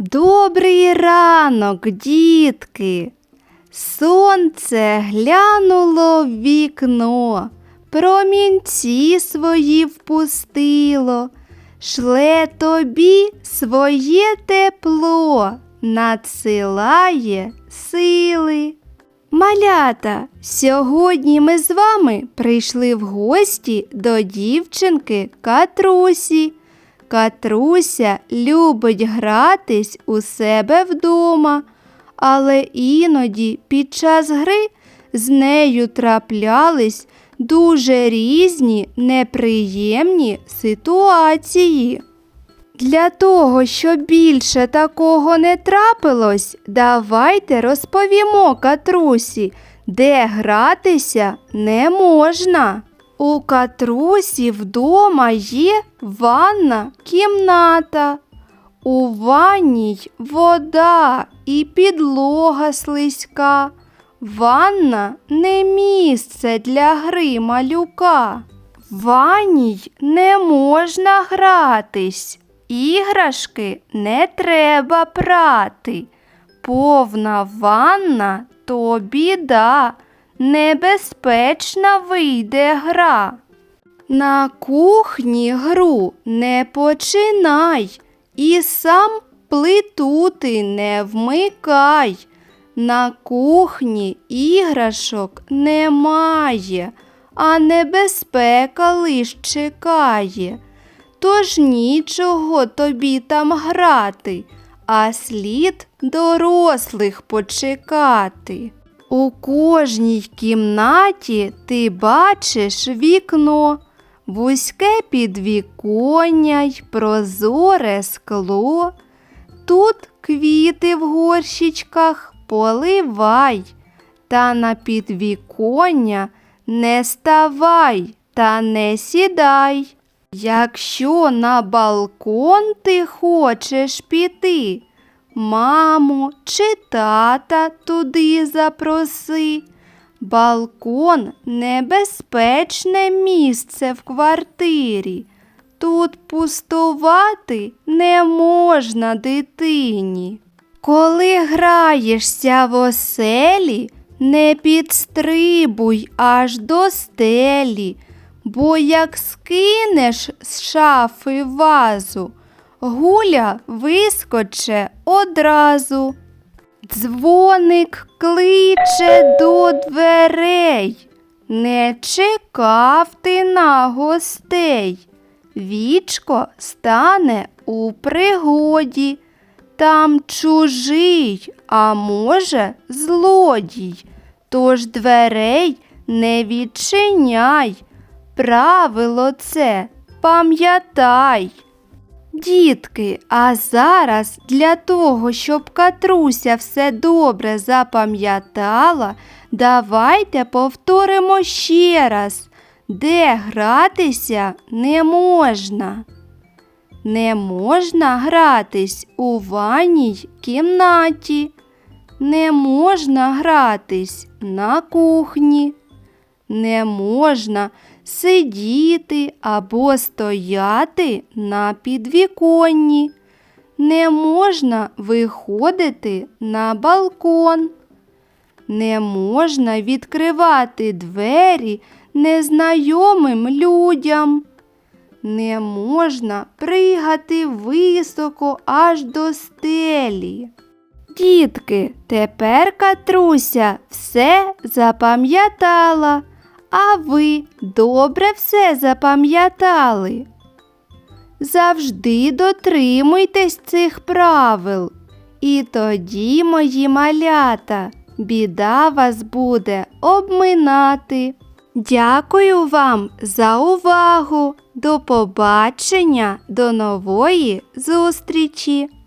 Добрий ранок, дітки. Сонце глянуло в вікно, промінці свої впустило, шле тобі своє тепло, надсилає сили. Малята, сьогодні ми з вами прийшли в гості до дівчинки Катрусі. Катруся любить гратись у себе вдома, але іноді під час гри з нею траплялись дуже різні неприємні ситуації. Для того, щоб більше такого не трапилось, давайте розповімо Катрусі, де гратися не можна. У Катрусі вдома є ванна кімната. У ванній вода і підлога слизька. Ванна не місце для гри малюка. В ванній не можна гратись. Іграшки не треба прати. Повна ванна то біда, небезпечна вийде гра. На кухні гру не починай і сам плиту ти не вмикай. На кухні іграшок немає, а небезпека лиш чекає. Тож нічого тобі там грати, а слід дорослих почекати. У кожній кімнаті ти бачиш вікно, вузьке підвіконня й прозоре скло. Тут квіти в горщичках поливай, та на підвіконня не ставай та не сідай. Якщо на балкон ти хочеш піти, маму чи тата туди запроси. Балкон небезпечне місце в квартирі. Тут пустувати не можна дитині. Коли граєшся в оселі, не підстрибуй аж до стелі, бо як скинеш з шафи вазу, гуля вискоче одразу. Дзвоник кличе до дверей, не чекав ти на гостей. Вічко стане у пригоді, там чужий, а може, злодій. Тож дверей не відчиняй. Правило це пам'ятай. Дітки, а зараз для того, щоб Катруся все добре запам'ятала, давайте повторимо ще раз, де гратися не можна. Не можна гратись у ванній кімнаті, не можна гратись на кухні, не можна сидіти або стояти на підвіконні, не можна виходити на балкон, не можна відкривати двері незнайомим людям. Не можна пригати високо аж до стелі. Дітки, тепер Катруся все запам'ятала, а ви добре все запам'ятали. Завжди дотримуйтесь цих правил, і тоді, мої малята, біда вас буде обминати. Дякую вам за увагу. До побачення, до нової зустрічі!